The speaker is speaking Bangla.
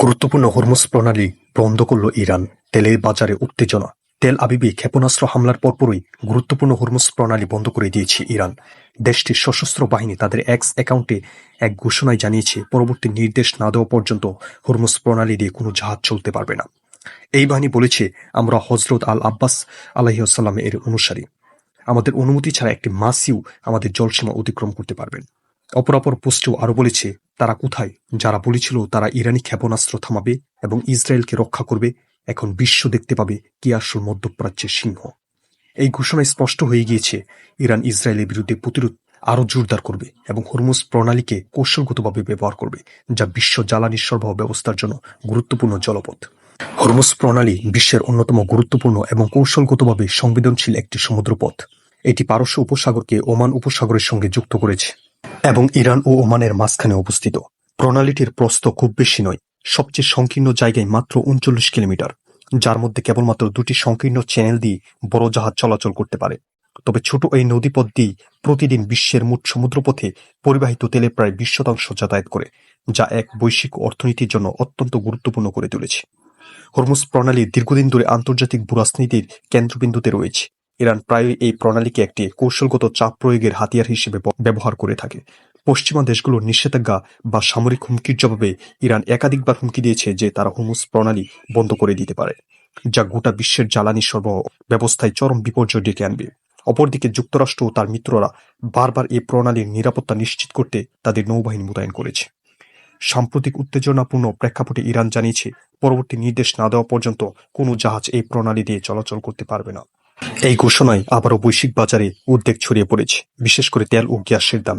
গুরুত্বপূর্ণ হরমুজ প্রণালী বন্ধ করল ইরান। তেলের বাজারে উত্তেজনা। তেল আবিবে ক্ষেপণাস্ত্র হামলার পরপরই গুরুত্বপূর্ণ হরমুজ প্রণালী বন্ধ করে দিয়েছে ইরান। দেশটির সশস্ত্র বাহিনী তাদের এক্স অ্যাকাউন্টে এক ঘোষণায় জানিয়েছে, পরবর্তী নির্দেশ না দেওয়া পর্যন্ত হরমুজ প্রণালী দিয়ে কোনো জাহাজ চলতে পারবে না। এই বাহিনী বলেছে, আমরা হজরত আল আব্বাস আলাহিসাল্লাম এর অনুসারী। আমাদের অনুমতি ছাড়া একটি মাসিও আমাদের জলসীমা অতিক্রম করতে পারবেন। অপরাপর পোস্টেও আরও বলেছে, তারা কোথায়? যারা বলেছিল তারা ইরানি ক্ষেপণাস্ত্র থামাবে এবং ইসরায়েলকে রক্ষা করবে, এখন বিশ্ব দেখতে পাবে কি আসল মধ্যপ্রাচ্যের সিংহ। এই ঘোষণায় স্পষ্ট হয়ে গিয়েছে, ইরান ইসরায়েলের বিরুদ্ধে প্রতিরোধ আরও জোরদার করবে এবং হরমুজ প্রণালীকে কৌশলগতভাবে ব্যবহার করবে, যা বিশ্ব জ্বালানি সরবরাহ ব্যবস্থার জন্য গুরুত্বপূর্ণ জলপথ। হরমুজ প্রণালী বিশ্বের অন্যতম গুরুত্বপূর্ণ এবং কৌশলগতভাবে সংবেদনশীল একটি সমুদ্রপথ। এটি পারস্য উপসাগরকে ওমান উপসাগরের সঙ্গে যুক্ত করেছে। এবং ইরান ও ওমানের মাঝখানে অবস্থিত। প্রণালীটির প্রস্থ খুব বেশি নয়, সবচেয়ে সংকীর্ণ জায়গায় মাত্র উনচল্লিশ কিলোমিটার, যার মধ্যে কেবলমাত্র দুটি সংকীর্ণ চ্যানেল দিয়ে বড় জাহাজ চলাচল করতে পারে। তবে ছোট এই নদীপথ দিয়েই প্রতিদিন বিশ্বের মোট সমুদ্রপথে পরিবাহিত তেলে প্রায় বিশ শতাংশ যাতায়াত করে, যা এক বৈশ্বিক অর্থনীতির জন্য অত্যন্ত গুরুত্বপূর্ণ করে তুলেছে। হরমুজ প্রণালী দীর্ঘদিন ধরে আন্তর্জাতিক ভূরাজনীতির কেন্দ্রবিন্দুতে রয়েছে। ইরান প্রায়ই এই প্রণালীকে একটি কৌশলগত চাপ প্রয়োগের হাতিয়ার হিসেবে ব্যবহার করে থাকে। পশ্চিমা দেশগুলোর নিষেধাজ্ঞা বা সামরিক হুমকির জবাবে ইরান একাধিকবার হুমকি দিয়েছে যে তারা হুমুস প্রণালী বন্ধ করে দিতে পারে, যা গোটা বিশ্বের জ্বালানি সরবরাহ ব্যবস্থায় চরম বিপর্যয় ডেকে আনবে। অপরদিকে যুক্তরাষ্ট্র ও তার মিত্ররা বারবার এই প্রণালীর নিরাপত্তা নিশ্চিত করতে তাদের নৌবাহিনী মোতায়েন করেছে। সাম্প্রতিক উত্তেজনাপূর্ণ প্রেক্ষাপটে ইরান জানিয়েছে, পরবর্তী নির্দেশ না দেওয়া পর্যন্ত কোনো জাহাজ এই প্রণালী দিয়ে চলাচল করতে পারবে না। এই ঘোষণায় আবারও বৈশ্বিক বাজারে উদ্বেগ ছড়িয়ে পড়েছে বিশেষ করে তেল ও গ্যাসের দাম।